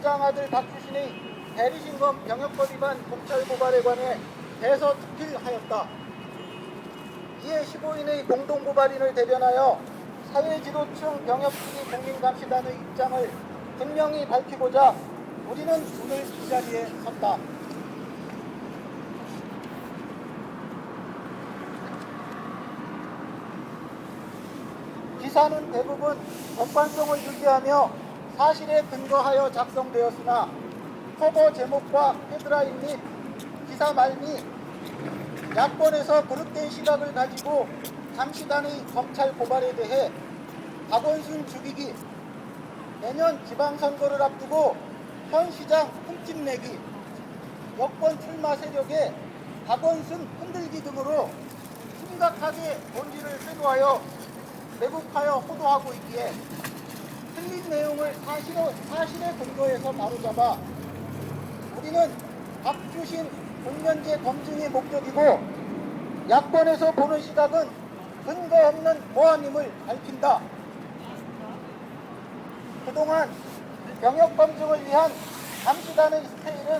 시장 아들 박주신의 대리신검 병역법 위반 검찰 고발에 관해 대서 특필하였다. 이에 15인의 공동고발인을 대변하여 사회지도층 병역특위 국민감시단의 입장을 분명히 밝히고자 우리는 오늘 이 자리에 섰다. 기사는 대부분 전반성을 유지하며 사실에 근거하여 작성되었으나 커버 제목과 헤드라인 및 기사 말미 야권에서 그릇된 시각을 가지고 감시단의 검찰 고발에 대해 박원순 죽이기 내년 지방선거를 앞두고 현 시장 흠집내기 여권 출마 세력의 박원순 흔들기 등으로 심각하게 본질을 쇄도하여 매국하여 호도하고 있기에 틀린 내용을 사실로, 사실에 근거해서 바로잡아 우리는 박주신 공면제 검증이 목적이고 야권에서 보는 시각은 근거 없는 모함임을 밝힌다. 그동안 병역 검증을 위한 감시단의 스테이는